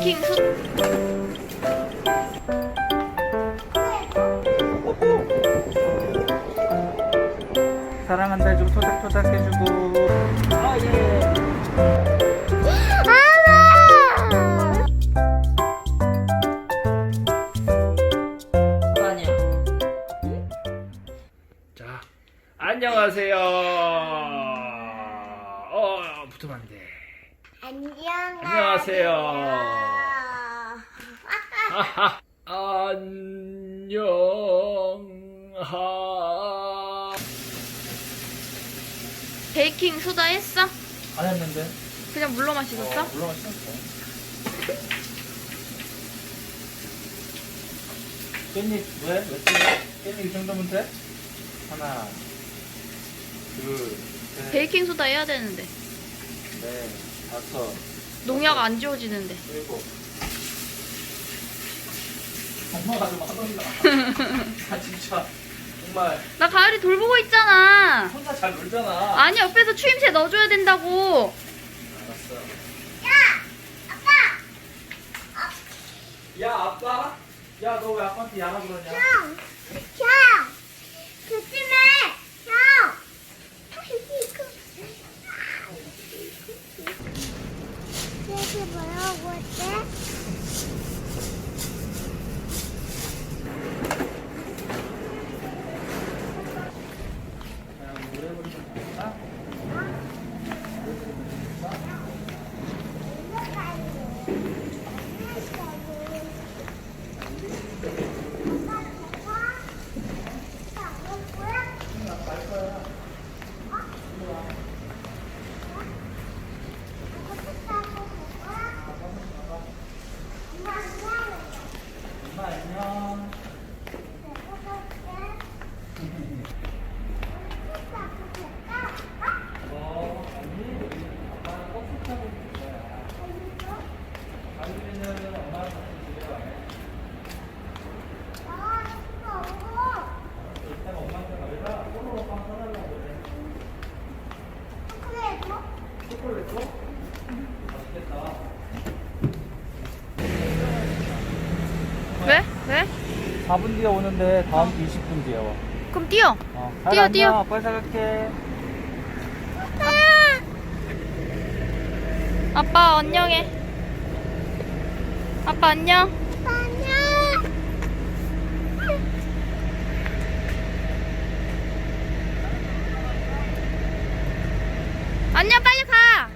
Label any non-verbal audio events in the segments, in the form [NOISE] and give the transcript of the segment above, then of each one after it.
베이킹 수 사랑한다 해주고 토닥토닥 해주고. 아예 아니야. 자 안녕하세요. 어 붙으면 안 돼 안녕. 안녕하세요. 아하 안녕 하 베이킹 소다 했어? 안 했는데 그냥 물로 마시겠어? 물론 신었어 깻잎 왜? 왜 찍어? 깻잎 이 정도면 돼? 하나 둘 셋 베이킹 소다 해야 되는데 넷 다섯 농약 안 지워지는데. 일곱 [LAUGHS] 엄마가 좀 하던가 아 진짜. 정말. 나 가을이 돌보고 있잖아. 혼자 잘 놀잖아. 아니 옆에서 추임새 넣어줘야 된다고. 알았어. 야, 아빠. 야 아빠? 야 너 왜 아빠한테 야라 그러냐? 형, 형. 조심해, 형. 이거 뭐라고 했대? 그냥 오래 버리면 되나? 엄마 안녕 어 아니 아빠는 버스 타고 있을 거야 가을이는 엄마랑 같이 집에 와요 이따가 엄마한테 가려라 뽀로로 빵 사달라고 그래 초콜릿 줘? 맛있겠다 왜? 왜? 4분 뒤에 오는데 다음 주 20분 뒤에 와. 그럼 뛰어. 어. 뛰어, 안녕. 뛰어. 아빠 사갈게 아빠 안녕해. 아빠 안녕. 안녕 빨리 가.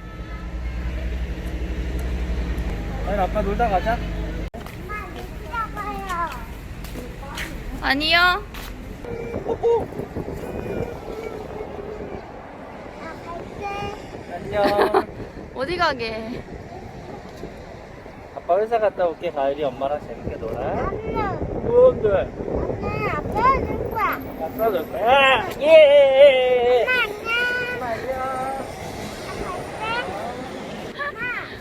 아니 아빠 놀다 가자 아니요. 안녕. 어디 가게? 아빠 회사 갔다 올게. 가을이 엄마랑 재밌게 놀아. 뭔데? 아빠 놀 거야. 예.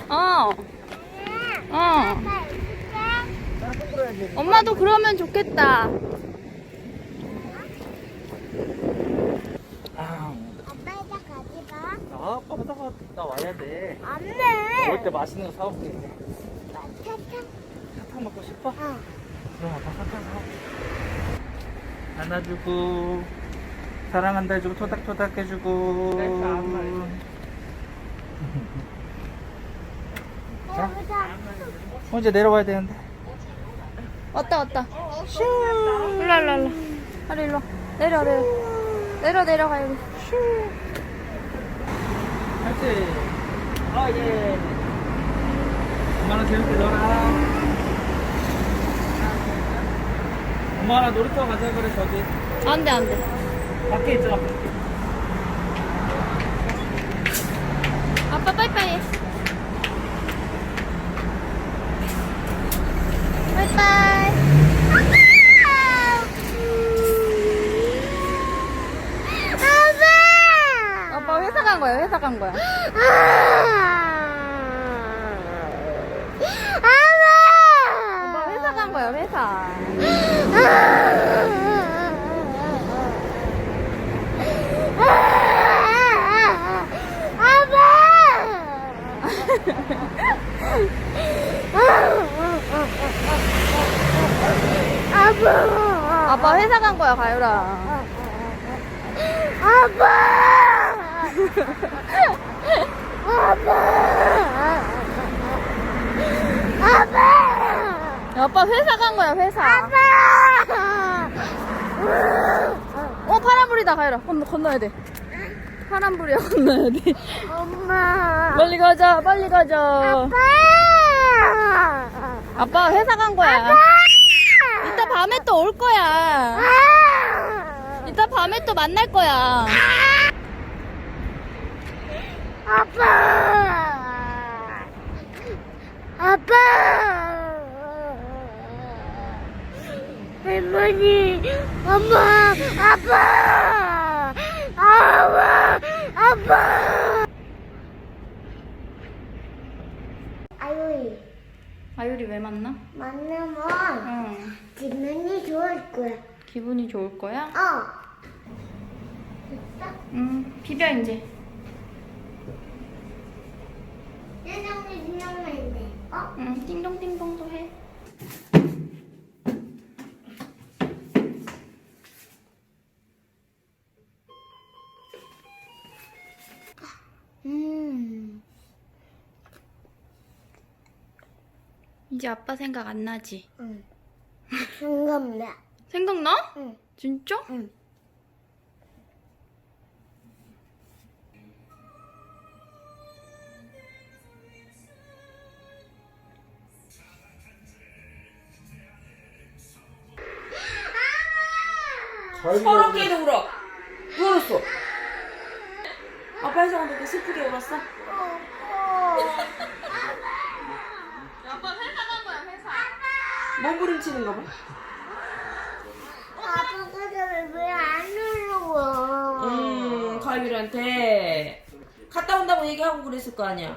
어. 어. 엄마도 그러면 좋겠다. 아, 아 아빠 회사 갔다 와야 돼 안돼. 올때 맛있는 거 사올게 사탕 먹고 싶어? 그럼 아빠 사탕 사올게 안아주고 사랑한다 해주고 토닥토닥 해주고 자, 어, 이제 내려와야 되는데 왔다 왔다. 일로 일로 일로. 아리 일로. 내려 내려. 내려 내려가 여기. 할지 아예 엄마랑 재밌게 놀아 엄마랑 놀이터 가자 그래 저기 안돼 안돼. 밖에 있잖아. 아빠 빠이빠이. 빠이빠이. 아빠 회사 간 거야 회사 간 거야. 아빠 회사 간 거야 회사. 아빠! 아빠. 회사 간 거야, 가유라. 아빠. 아빠. 아빠. 아빠 회사 간 거야, 회사. 아빠. 어, 파란불이다, 가유라. 건너, 건너야 돼. 파란불이야, 건너야 돼. 엄마. 빨리 가자, 빨리 가자. 아빠. 아빠 회사 간 거야. 아빠. 이따 밤에 또 올 거야. 아. 이따 밤에 또 만날 거야. 아빠. 아빠. 할머니, 엄마, 아빠. 아빠. 아빠. 아유이, 아유리 왜 만나? 만나면 응. 기분이 좋을 거야. 기분이 좋을 거야? 어. 응. 비벼 이제. 세상에. 어? 응. 띵동띵동 이제 아빠 생각 안 나지? 응. 생각나. 생각나? 응. 진짜? 응. 서럽게도 울어. 왜 울었어? 아빠 회사 간다고 슬프게 울었어? 아빠 회사 간 거야, 회사. 몸부림치는가 봐. 아빠가 왜안 울어? 음, 가유리한테 갔다 온다고 얘기하고 그랬을 거 아니야.